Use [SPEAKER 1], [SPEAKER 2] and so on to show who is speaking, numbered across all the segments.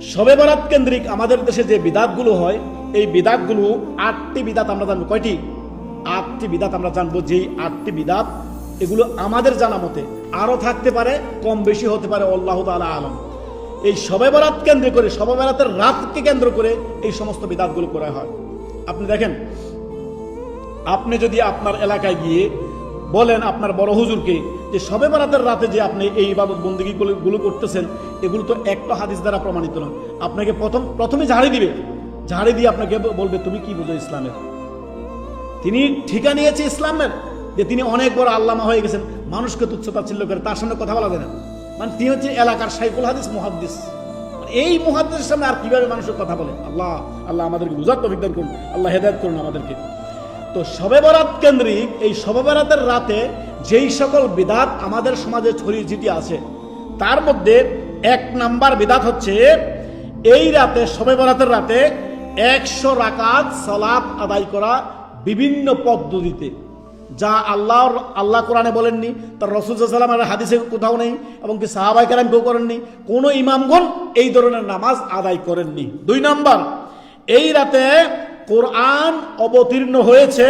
[SPEAKER 1] শবে বরাত কেন্দ্রিক আমাদের দেশে যে বিদাতগুলো হয়, এই বিদাতগুলো আটটি বিদাত আমরা জানব। কয়টি? আটটি বিদাত আমরা জানব যেই আটটি বিদাত, এগুলো আমাদের জানা মতে আরও থাকতে পারে, কম বেশি হতে পারে, আল্লাহ তালা আলম। এই শবে বরাত কেন্দ্র করে শবে বরাতের রাতকে কেন্দ্র করে এই সমস্ত বিদাতগুলো করা হয়। আপনি দেখেন, আপনি যদি আপনার এলাকায় গিয়ে বলেন আপনার বড় হুজুরকে যে সবে বরাতের রাতে যে আপনি এই ইবাদত বন্দিগি গুলো করতেছেন, এগুলো তো একটা হাদিস দ্বারা প্রমাণিত নয়। আপনাকে প্রথম প্রথমে ঝাড়ি দিবে। ঝাড়ি দিয়ে আপনাকে বলবে, তুমি কি বুঝো ইসলামের? তিনি ঠিকা নিয়েছে ইসলামের, যে তিনি অনেক বড় আল্লামা হয়ে গেছেন। মানুষকে তুচ্ছতা ছিল করে, তার সামনে কথা বলা যায় না। মানে তিনি হচ্ছে এলাকার সাইকুল হাদিস মুহাদ্দিস। মানে এই মুহাদ্দিসের সামনে আর কীভাবে মানুষের কথা বলে? আল্লাহ আল্লাহ আমাদেরকে বুঝার তো অভিজ্ঞান করুন। আল্লাহ হেদায়ত করুন আমাদেরকে। তো শবে বরাত কেন্দ্রিক এই শবে বরাতের রাতে যেই সকল বিদাত আমাদের সমাজে ছড়িয়ে ছিটিয়ে আছে, তার মধ্যে এক নাম্বার বিদাত হচ্ছে এই রাতে শবে বরাতের রাতে একশো রাকাত সালাত আদায় করা বিভিন্ন পদ্ধতিতে, যা আল্লাহ আল্লাহ কোরআনে বলেননি, তার রসুলামের হাদিসে কোথাও নেই এবং কি সাহাবাই কালাম কেউ করেননি, কোনো ইমামগণ এই ধরনের নামাজ আদায় করেননি। দুই নাম্বার, এই রাতে কোরআন অবতীর্ণ হয়েছে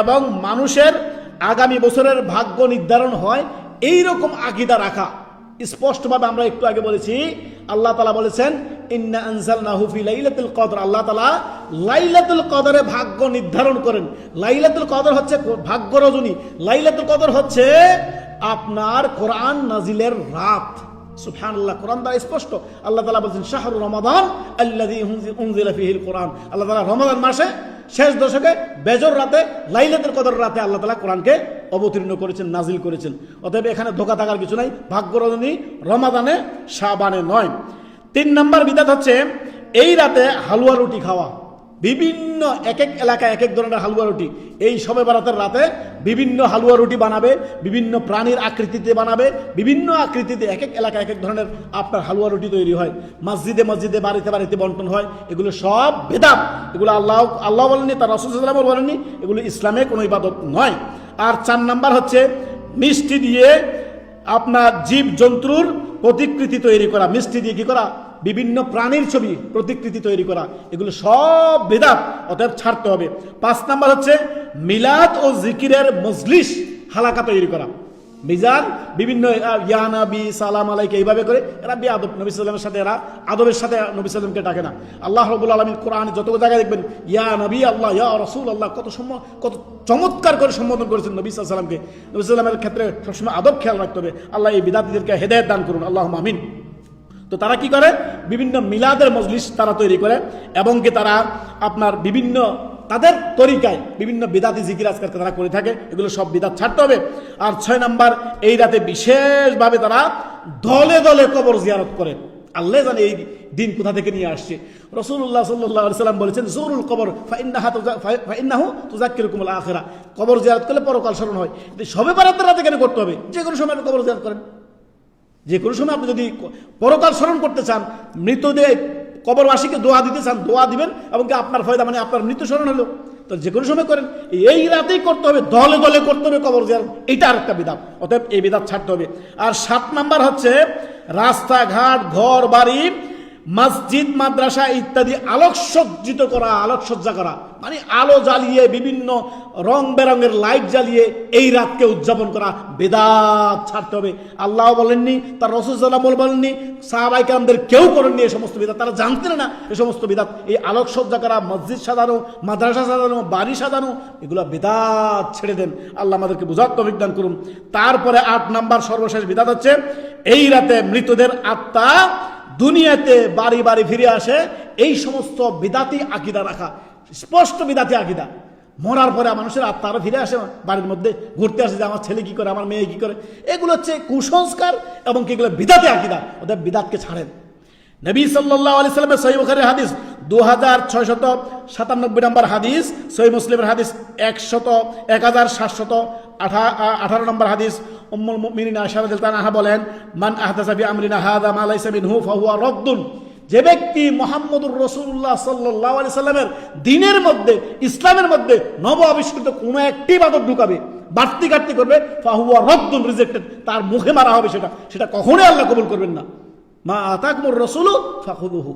[SPEAKER 1] এবং মানুষের আগামী বছরের ভাগ্য নির্ধারণ হয় এই রকম আকিদা রাখা। স্পষ্টভাবে আমরা একটু আগে বলেছি, আল্লাহ তালা বলেছেন, ইন্না আনসাল নাহুফি লাইলাতুল কদর। আল্লাহ তালা লাইলাতুল কদরে ভাগ্য নির্ধারণ করেন। লাইলাতুল কদর হচ্ছে ভাগ্য রজনী। লাইলাতুল কদর হচ্ছে আপনার কোরআন নাজিলের রাত। সুবহানাল্লাহ, কোরআন দ্বারা স্পষ্ট। আল্লাহ তালা বলছেন, শাহরু রমাদান উনজিলা ফিহিল কোরআন। আল্লাহ তালা রমাদান মাসে শেষ দশকে বেজর রাতে, লাইলাতুল কদর রাতে আল্লাহ তালা কোরআনকে অবতীর্ণ করেছেন, নাজিল করেছেন। অতএব এখানে ধোকা থাকার কিছু নাই ভাগ্যরজনী রমাদানে শাবানে নয়। তিন নম্বর বিদাত হচ্ছে, এই রাতে হালুয়া রুটি খাওয়া। বিভিন্ন এক এক এলাকায় এক এক ধরনের হালুয়া রুটি। এই সবে বারাতের রাতে বিভিন্ন হালুয়া রুটি বানাবে, বিভিন্ন প্রাণীর আকৃতিতে বানাবে, বিভিন্ন আকৃতিতে এক এক এলাকায় এক এক ধরনের আপনার হালুয়া রুটি তৈরি হয়। মসজিদে মসজিদে বাড়িতে বাড়িতে বন্টন হয়। এগুলো সব বেদাত। এগুলো আল্লাহ আল্লাহ বলেননি, তার রসুলামও বলেননি, এগুলো ইসলামে কোনো ইবাদত নয়। আর চার নাম্বার হচ্ছে মিষ্টি দিয়ে আপনার জীব জন্তুর প্রতিকৃতি তৈরি করা। মিষ্টি দিয়ে কি করা? বিভিন্ন প্রাণীর ছবি প্রতিকৃতি তৈরি করা। এগুলো সব বেদাত অতএব ছাড়তে হবে। পাঁচ নাম্বার হচ্ছে মিলাদ ও জিকিরের মজলিস হালাকা তৈরি করা। মিজান বিভিন্ন আহ, ইয়া সালাম আলাইকে এইভাবে করে এরা বি আদব নবী সাল্লামের সাথে এরা আদবের সাথে নবী সাল্লামকে ডাকে না। আল্লাহ রবুল আলমী কোরআন যত জায়গায় দেখবেন ইয়া নবী আল্লাহ ইয়া রসুল আল্লাহ কত সম্মান কত চমৎকার করে সম্বোধন করেছেন নবী সাল্লামকে নবী সাল্লামের ক্ষেত্রে সবসময় আদব খেয়াল রাখতে হবে। আল্লাহ এই বিদাতিদেরকে হেদায়ত দান করুন। আল্লাহ মামিন তো তারা কি করে? বিভিন্ন মিলাদের মজলিস তারা তৈরি করে, এবং কি তারা আপনার বিভিন্ন, তাদের তরিকায় বিভিন্ন বিদাতি জিকির আজকাল তারা করে থাকে, এগুলো সব বিদাত ছাড়তে হবে। আর ছয় নাম্বার, এই রাতে বিশেষভাবে তারা দলে দলে কবর জিয়ারত করে। আল্লাহ জানে এই দিন কোথা থেকে নিয়ে আসছে। রসুল্লাহ সাল্লাহ সাল্লাম বলেছেন, জরুল কবর, ফাইন্নাহু তুজাক্কিরকুম আখেরা। কবর জিয়ারত করলে পরকাল স্মরণ হয়। সবে বারাতের রাতে কেন করতে হবে? যে কোনো সময় কবর জিয়ারত করেন। যে কোনো সময় আপনি যদি পরকাল স্মরণ করতে চান, মৃতদেহ কবরবাসীকে দোয়া দিতে চান, দোয়া দিবেন এবং আপনার ফয়দা মানে আপনার মৃত্যু স্মরণ হলো, তো যে কোনো সময় করেন। এই রাতেই করতে হবে, দলে দলে করতে হবে কবর জিয়ার এটা আর একটা বিধান। অতএব এই বিধান ছাড়তে হবে। আর সাত নাম্বার হচ্ছে রাস্তাঘাট ঘর বাড়ি মসজিদ, মাদ্রাসা ইত্যাদি আলোকসজ্জিত করা, আলোকসজ্জা করা। মানে আলো জ্বালিয়ে, বিভিন্ন রং বেরঙের লাইট জ্বালিয়ে এই রাতকে উদযাপন করা। বেদাত ছাড়তে হবে। আল্লাহ বলেননি, তার রসুল্লাহ বলেননি, সাহাবাই কালামদের কেউ করেননি এই সমস্ত বিদাত। তারা জানতেন না এই সমস্ত বিদাত। এই আলোকসজ্জা করা, মসজিদ সাজানো, মাদ্রাসা সাজানো, বাড়ি সাজানো, এগুলো বেদাত ছেড়ে দেন। আল্লাহ আমাদেরকে বুঝার তো বিজ্ঞান করুন। তারপরে আট নাম্বার সর্বশেষ বিদাত হচ্ছে, এই রাতে মৃতদের আত্মা দুনিয়াতে বাড়ি বাড়ি ফিরে আসে, এই সমস্ত বিদাতি আকিদা রাখা, স্পষ্ট বিদাতি আকিদা। মরার পরে মানুষের আত্মা আরও ফিরে আসে বাড়ির মধ্যে, ঘুরতে আসে যে আমার ছেলে কি করে, আমার মেয়ে কি করে। এগুলো হচ্ছে কুসংস্কার এবং কি এগুলো বিদাতি আকিদা, ওদের বিদাতকে ছাড়েন। নবী সাল্লাহ আলি সাল্লামের সহি হাদিস দু হাজার ছয়শত সাতানব্বই নম্বর হাদিস সহি মুসলিমের হাদিস একশত এক হাজার সাতশত আঠা আঠারো নম্বর হাদিস উম্মুল মুমিনিন আয়সা রাদিয়াল্লাহু বলেন, মান আহদাসা ফি আমরিনা হাযা মা লাইসা মিনহু ফাহুয়া রাদ্দুন। যে ব্যক্তি মোহাম্মদুর রসুল্লাহ সাল্লাহ আলি সাল্লামের দিনের মধ্যে, ইসলামের মধ্যে নব আবিষ্কৃত কোনো একটি বাদত ঢুকাবে, বাড়তি ঘাটতি করবে, ফাহুয়া রদ্দুন রিজেক্টেড তার মুখে মারা হবে সেটা। সেটা কখনোই আল্লাহ কবুল করবেন না। মা আতাকমুর রসুল ফাখুদুহু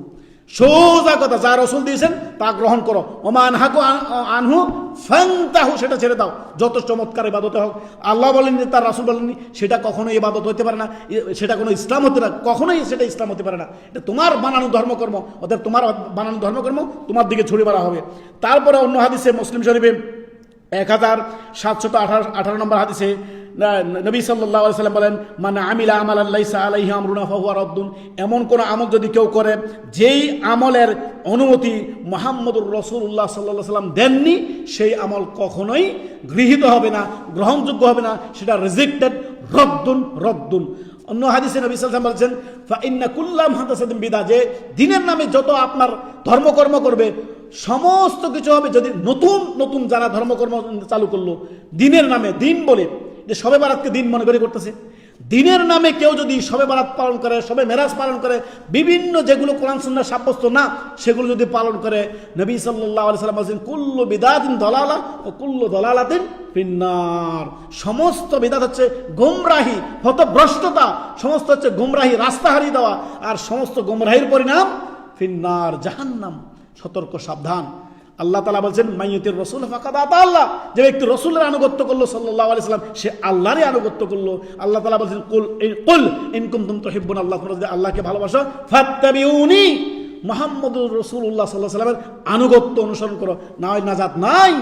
[SPEAKER 1] সোজা কথা যা রসুল দিয়েছেন, তা গ্রহণ করো। ওমা আনহাকু আনহু, ফান্তাহু, সেটা ছেড়ে দাও। যত চমৎকার ইবাদতে হোক। আল্লাহ বলেননি, তার রাসুল বলেননি, সেটা কখনো ইবাদত হতে পারে না। সেটা কোনো ইসলাম হতে না। কখনোই সেটা ইসলাম হতে পারে না। এটা তোমার বানানো ধর্মকর্ম। অর্থাৎ তোমার বানানো ধর্মকর্ম তোমার দিকে ছড়িয়ে মারা হবে। তারপরে অন্য হাদিসে মুসলিম শরীফে এক হাজার সাতশত আঠারো আঠারো নম্বর হাদিসে নবী সাল্লাহ সাল্লাম বলেন মানে আমিলা আমাল আল্লাইসা আলাইহি আমরুনা ফাহুয়া রদ্দুন। এমন কোন আমল যদি কেউ করে, যেই আমলের অনুমতি মোহাম্মদুর রসুল্লাহ সাল্লাহ সাল্লাম দেননি, সেই আমল কখনোই গৃহীত হবে না, গ্রহণযোগ্য হবে না, সেটা রিজেক্টেড রদ্দুন রদ্দুন অন্য হাদিসে নবী সাল্লাম বলছেন, ফাইন্না কুল্লাম হাদাসাদিন বিদা যে দিনের নামে যত আপনার ধর্মকর্ম করবে, সমস্ত কিছু হবে যদি নতুন নতুন যারা ধর্মকর্ম চালু করল, দিনের নামে দিন বলে, যে সবে বারাতকে দিন মনে করে করতেছে। দিনের নামে কেউ যদি সবে বারাত পালন করে, সবে মেরাজ পালন করে, বিভিন্ন যেগুলো কোরআন সুন্না সাব্যস্ত না, সেগুলো যদি পালন করে, নবী সাল্লাহ সাল্লাম বলছেন, কুল্লু বিদাদিন দলালা ও কুল্লু দলালাতিন ফিন্নার। সমস্ত বিদাত হচ্ছে গোমরাহি, হতভ্রষ্টতা, সমস্ত হচ্ছে গোমরাহি রাস্তা হারিয়ে দেওয়া, আর সমস্ত গোমরাহির পরিণাম ফিন্নার, জাহান্নাম। সতর্ক, সাবধান। আল্লাহ তালা বলছেন মাইয়তের রসুল ফাঁকা আতা আল্লাহ যে ব্যক্তি রসুলের আনুগত্য করল সাল্লাহ আলি সাল্লাম, সে আল্লাহরই আনুগত্য করল। আল্লাহ তালা বলছেন, কুল কুল ইনকুম তুম তো হিব্বুন আল্লাহ তোমরা যদি আল্লাহকে ভালোবাসো, ফাত্তাবিউনি মোহাম্মদুর রসুল্লাহ সাল্লাহ সাল্লামের আনুগত্য অনুসরণ করো। না নাজাত নাই।